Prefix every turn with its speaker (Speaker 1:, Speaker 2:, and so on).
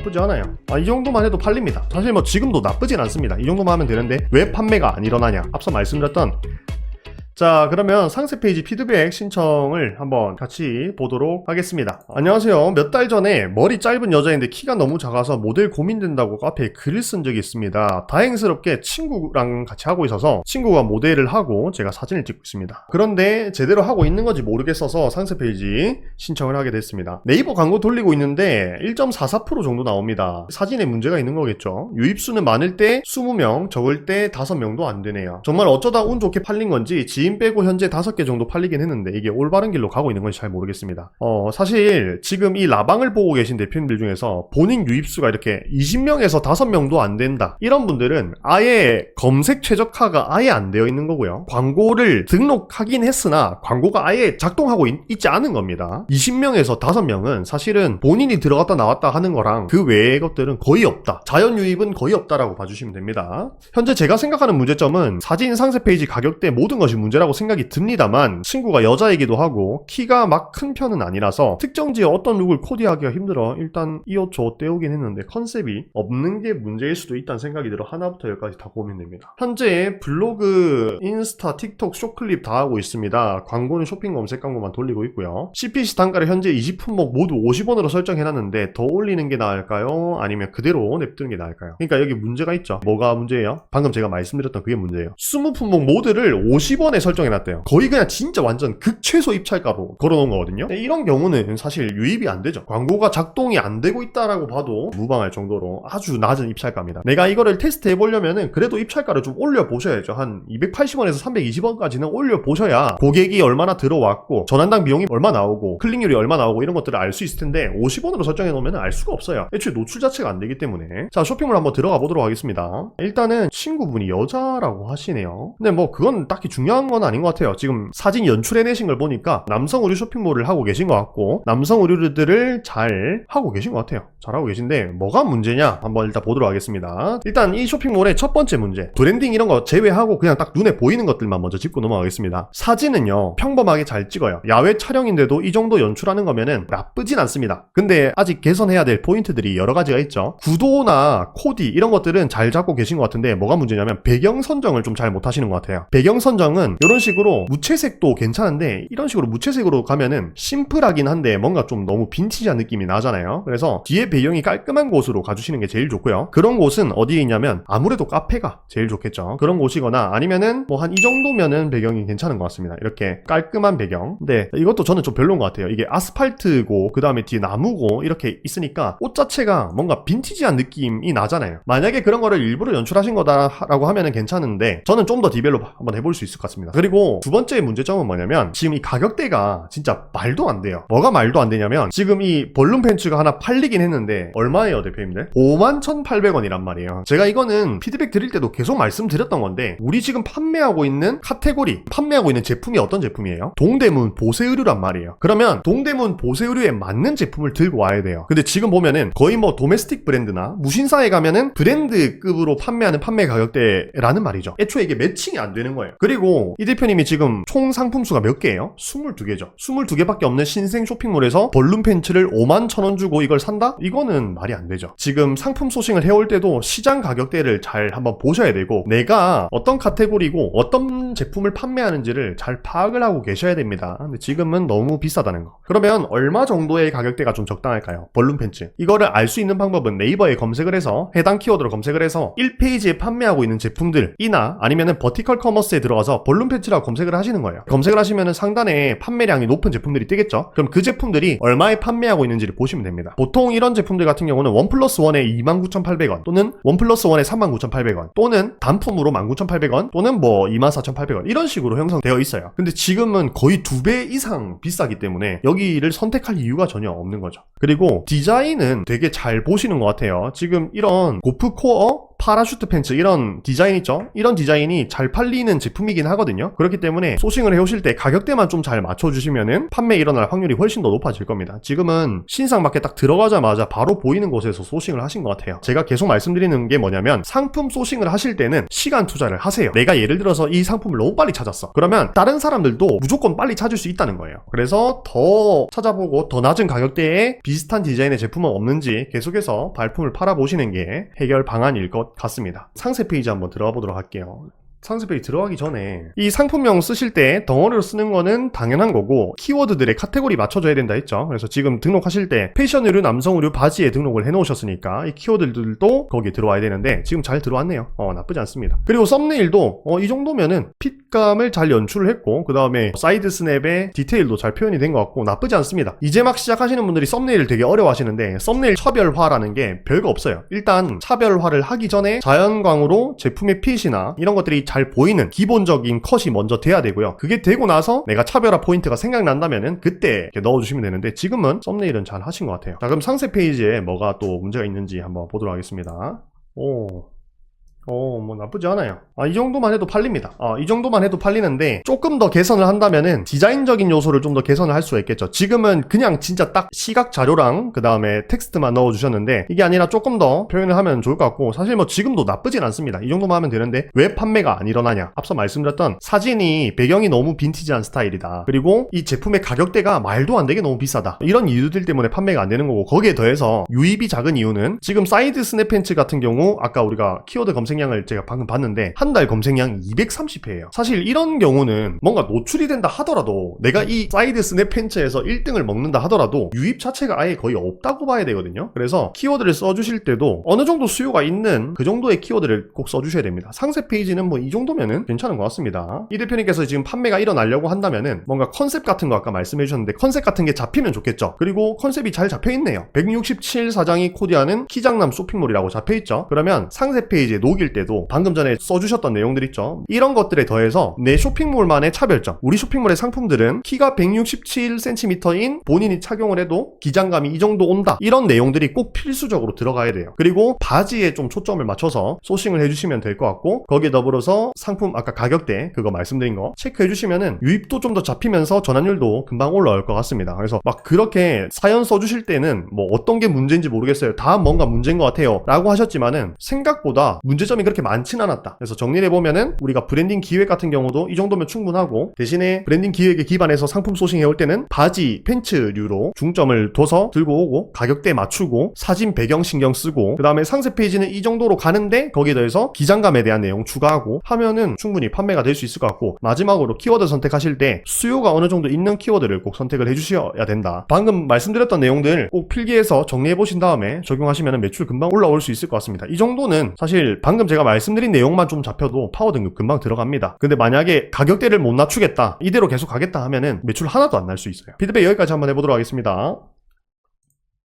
Speaker 1: 나쁘지 않아요. 아, 이 정도만 해도 팔립니다. 사실 뭐 지금도 나쁘진 않습니다. 이 정도만 하면 되는데 왜 판매가 안 일어나냐? 앞서 말씀드렸던 자 그러면 상세 페이지 피드백 신청을 한번 같이 보도록 하겠습니다. 안녕하세요. 몇 달 전에 머리 짧은 여자인데 키가 너무 작아서 모델 고민된다고 카페에 글을 쓴 적이 있습니다. 다행스럽게 친구랑 같이 하고 있어서 친구가 모델을 하고 제가 사진을 찍고 있습니다. 그런데 제대로 하고 있는 건지 모르겠어서 상세 페이지 신청을 하게 됐습니다. 네이버 광고 돌리고 있는데 1.44% 정도 나옵니다. 사진에 문제가 있는 거겠죠? 유입수는 많을 때 20명 적을 때 5명도 안 되네요. 정말 어쩌다 운 좋게 팔린 건지 지인 빼고 현재 5개 정도 팔리긴 했는데 이게 올바른 길로 가고 있는 건지 잘 모르겠습니다. 어, 사실 지금 이 라방을 보고 계신 대표님들 중에서 본인 유입수가 이렇게 20명에서 5명도 안 된다. 이런 분들은 아예 검색 최적화가 아예 안 되어 있는 거고요. 광고를 등록하긴 했으나 광고가 아예 작동하고 있, 지 않은 겁니다. 20명에서 5명은 사실은 본인이 들어갔다 나왔다 하는 거랑 그 외의 것들은 거의 없다. 자연 유입은 거의 없다라고 봐주시면 됩니다. 현재 제가 생각하는 문제점은 사진 상세 페이지 가격대 모든 것이 문제 라고 생각이 듭니다만 친구가 여자이기도 하고 키가 막 큰 편은 아니라서 특정지에 어떤 룩을 코디하기가 힘들어 일단 이옷 떼오긴 했는데 컨셉이 없는 게 문제일 수도 있다는 생각이 들어 하나부터 열까지 다 고민됩니다. 현재 블로그, 인스타, 틱톡, 쇼클립 다 하고 있습니다. 광고는 쇼핑 검색 광고만 돌리고 있고요. CPC 단가를 현재 20품목 모두 50원으로 설정해놨는데 더 올리는 게 나을까요? 아니면 그대로 냅두는 게 나을까요? 그러니까 여기 문제가 있죠. 뭐가 문제예요? 방금 제가 말씀드렸던 그게 문제예요. 20품목 모두를 50원에 설정해놨대요. 거의 그냥 진짜 완전 극최소 입찰가로 걸어놓은 거거든요. 이런 경우는 사실 유입이 안 되죠. 광고가 작동이 안 되고 있다라고 봐도 무방할 정도로 아주 낮은 입찰가입니다. 내가 이거를 테스트 해 보려면은 그래도 입찰가를 좀 올려 보셔야죠. 한 280원에서 320원까지는 올려 보셔야 고객이 얼마나 들어왔고 전환당 비용이 얼마 나오고 클릭률이 얼마 나오고 이런 것들을 알 수 있을 텐데 50원으로 설정해 놓으면 알 수가 없어요. 애초에 노출 자체가 안 되기 때문에 자 쇼핑몰 한번 들어가 보도록 하겠습니다. 일단은 친구분이 여자라고 하시네요. 근데 뭐 그건 딱히 중요한 건 아닌 것 같아요. 지금 사진 연출해내신 걸 보니까 남성 의류 쇼핑몰을 하고 계신 것 같고 남성 의류들을 잘 하고 계신 것 같아요. 잘하고 계신데 뭐가 문제냐 한번 일단 보도록 하겠습니다. 일단 이 쇼핑몰의 첫 번째 문제 브랜딩 이런 거 제외하고 그냥 딱 눈에 보이는 것들만 먼저 짚고 넘어가겠습니다. 사진은요 평범하게 잘 찍어요. 야외 촬영인데도 이 정도 연출하는 거면은 나쁘진 않습니다. 근데 아직 개선해야 될 포인트들이 여러 가지가 있죠. 구도나 코디 이런 것들은 잘 잡고 계신 것 같은데 뭐가 문제냐면 배경 선정을 좀 잘 못하시는 것 같아요. 배경 선정은 이런 식으로 무채색도 괜찮은데 이런 식으로 무채색으로 가면은 심플하긴 한데 뭔가 좀 너무 빈티지한 느낌이 나잖아요. 그래서 뒤에 배경이 깔끔한 곳으로 가주시는 게 제일 좋고요. 그런 곳은 어디에 있냐면 아무래도 카페가 제일 좋겠죠. 그런 곳이거나 아니면은 뭐 한 이 정도면은 배경이 괜찮은 것 같습니다. 이렇게 깔끔한 배경. 근데 이것도 저는 좀 별로인 것 같아요. 이게 아스팔트고 그 다음에 뒤에 나무고 이렇게 있으니까 옷 자체가 뭔가 빈티지한 느낌이 나잖아요. 만약에 그런 거를 일부러 연출하신 거다라고 하면은 괜찮은데 저는 좀 더 디벨롭 한번 해볼 수 있을 것 같습니다. 그리고 두 번째 문제점은 뭐냐면 지금 이 가격대가 진짜 말도 안 돼요. 뭐가 말도 안 되냐면 지금 이 볼륨 팬츠가 하나 팔리긴 했는데 얼마예요 대표님들? 51,800원이란 말이에요. 제가 이거는 피드백 드릴 때도 계속 말씀드렸던 건데 우리 지금 판매하고 있는 카테고리 판매하고 있는 제품이 어떤 제품이에요? 동대문 보세 의류란 말이에요. 그러면 동대문 보세 의류에 맞는 제품을 들고 와야 돼요. 근데 지금 보면은 거의 뭐 도메스틱 브랜드나 무신사에 가면은 브랜드급으로 판매하는 판매 가격대라는 말이죠. 애초에 이게 매칭이 안 되는 거예요. 그리고 이 대표님이 지금 총 상품 수가 몇 개예요? 22개죠. 22개밖에 없는 신생 쇼핑몰에서 볼륨 팬츠를 5만 천 원 주고 이걸 산다? 이거는 말이 안 되죠. 지금 상품 소싱을 해올 때도 시장 가격대를 잘 한번 보셔야 되고 내가 어떤 카테고리고 어떤 제품을 판매하는지를 잘 파악을 하고 계셔야 됩니다. 근데 지금은 너무 비싸다는 거. 그러면 얼마 정도의 가격대가 좀 적당할까요? 볼륨 팬츠. 이거를 알 수 있는 방법은 네이버에 검색을 해서 해당 키워드로 검색을 해서 1페이지에 판매하고 있는 제품들이나 아니면은 버티컬 커머스에 들어가서 볼륨 팬츠라고 검색을 하시는 거예요. 검색을 하시면은 상단에 판매량이 높은 제품들이 뜨겠죠? 그럼 그 제품들이 얼마에 판매하고 있는지를 보시면 됩니다. 보통 이런 제품들 같은 경우는 원 플러스 원에 29,800원 또는 원 플러스 원에 39,800원 또는 단품으로 19,800원 또는 뭐 24,800원 이런 식으로 형성되어 있어요. 근데 지금은 거의 두 배 이상 비싸기 때문에 여기를 선택할 이유가 전혀 없는 거죠. 그리고 디자인은 되게 잘 보시는 것 같아요. 지금 이런 고프 코어 파라슈트 팬츠 이런 디자인 있죠? 이런 디자인이 잘 팔리는 제품이긴 하거든요. 그렇기 때문에 소싱을 해오실 때 가격대만 좀 잘 맞춰주시면은 판매 일어날 확률이 훨씬 더 높아질 겁니다. 지금은 신상 마켓 딱 들어가자마자 바로 보이는 곳에서 소싱을 하신 것 같아요. 제가 계속 말씀드리는 게 뭐냐면 상품 소싱을 하실 때는 시간 투자를 하세요. 내가 예를 들어서 이 상품을 너무 빨리 찾았어. 그러면 다른 사람들도 무조건 빨리 찾을 수 있다는 거예요. 그래서 더 찾아보고 더 낮은 가격대에 비슷한 디자인의 제품은 없는지 계속해서 발품을 팔아보시는 게 해결 방안일 것 같습니다. 상세 페이지 한번 들어가 보도록 할게요. 페이지 들어가기 전에 이 상품명 쓰실 때 덩어리로 쓰는 거는 당연한 거고 키워드들의 카테고리 맞춰줘야 된다 했죠. 그래서 지금 등록하실 때 패션 의류, 남성 의류, 바지에 등록을 해놓으셨으니까 이 키워드들도 거기에 들어와야 되는데 지금 잘 들어왔네요. 어 나쁘지 않습니다. 그리고 썸네일도 어, 이 정도면은 핏감을 잘 연출을 했고 그 다음에 사이드 스냅의 디테일도 잘 표현이 된 것 같고 나쁘지 않습니다. 이제 막 시작하시는 분들이 썸네일을 되게 어려워하시는데 썸네일 차별화라는 게 별거 없어요. 일단 차별화를 하기 전에 자연광으로 제품의 핏이나 이런 것들이 잘 보이는 기본적인 컷이 먼저 돼야 되고요. 그게 되고 나서 내가 차별화 포인트가 생각난다면은 그때 이렇게 넣어주시면 되는데 지금은 썸네일은 잘 하신 것 같아요. 자 그럼 상세 페이지에 뭐가 또 문제가 있는지 한번 보도록 하겠습니다. 오. 어, 뭐 나쁘지 않아요. 아, 이 정도만 해도 팔립니다. 아, 이 정도만 해도 팔리는데 조금 더 개선을 한다면은 디자인적인 요소를 좀 더 개선을 할 수가 있겠죠. 지금은 그냥 진짜 딱 시각 자료랑 그 다음에 텍스트만 넣어주셨는데 이게 아니라 조금 더 표현을 하면 좋을 것 같고 사실 뭐 지금도 나쁘진 않습니다. 이 정도만 하면 되는데 왜 판매가 안 일어나냐? 앞서 말씀드렸던 사진이 배경이 너무 빈티지한 스타일이다. 그리고 이 제품의 가격대가 말도 안 되게 너무 비싸다. 이런 이유들 때문에 판매가 안 되는 거고 거기에 더해서 유입이 작은 이유는 지금 사이드 스냅 팬츠 같은 경우 아까 우리가 키워드 검색 량을 제가 방금 봤는데 한 달 검색량 230회예요. 사실 이런 경우는 뭔가 노출이 된다 하더라도 내가 이 사이드 스냅 팬츠에서 1등을 먹는다 하더라도 유입 자체가 아예 거의 없다고 봐야 되거든요. 그래서 키워드를 써주실 때도 어느 정도 수요가 있는 그 정도의 키워드를 꼭 써주셔야 됩니다. 상세 페이지는 뭐 이 정도면은 괜찮은 것 같습니다. 이 대표님께서 지금 판매가 일어나려고 한다면은 뭔가 컨셉 같은 거 아까 말씀해 주셨는데 컨셉 같은 게 잡히면 좋겠죠. 그리고 컨셉이 잘 잡혀 있네요. 167 사장이 코디하는 키장남 쇼핑몰이라고 잡혀 있죠. 그러면 상세 페이지에 녹일 때도 방금 전에 써주셨던 내용들 있죠. 이런 것들에 더해서 내 쇼핑몰만의 차별점. 우리 쇼핑몰의 상품들은 키가 167cm인 본인이 착용을 해도 기장감이 이 정도 온다. 이런 내용들이 꼭 필수적으로 들어가야 돼요. 그리고 바지에 좀 초점을 맞춰서 소싱을 해주시면 될 것 같고 거기에 더불어서 상품 아까 가격대 그거 말씀드린 거 체크해 주시면은 유입도 좀 더 잡히면서 전환율도 금방 올라올 것 같습니다. 그래서 막 그렇게 사연 써주실 때는 뭐 어떤 게 문제인지 모르겠어요. 다 뭔가 문제인 것 같아요. 라고 하셨지만은 생각보다 문제 점이 그렇게 많진 않았다. 그래서 정리를 해보면은 우리가 브랜딩 기획 같은 경우도 이 정도면 충분하고 대신에 브랜딩 기획에 기반해서 상품 소싱해 올 때는 바지, 팬츠류로 중점을 둬서 들고 오고 가격대 맞추고 사진 배경 신경 쓰고 그 다음에 상세 페이지는 이 정도로 가는데 거기에 더해서 기장감에 대한 내용 추가하고 하면은 충분히 판매가 될 수 있을 것 같고 마지막으로 키워드 선택하실 때 수요가 어느 정도 있는 키워드를 꼭 선택을 해주셔야 된다. 방금 말씀드렸던 내용들 꼭 필기해서 정리해 보신 다음에 적용하시면 매출 금방 올라올 수 있을 것 같습니다. 이 정도는 사실 방금 제가 말씀드린 내용만 좀 잡혀도 파워 등급 금방 들어갑니다. 근데 만약에 가격대를 못 낮추겠다 이대로 계속 가겠다 하면은 매출 하나도 안 날 수 있어요. 피드백 여기까지 한번 해보도록 하겠습니다.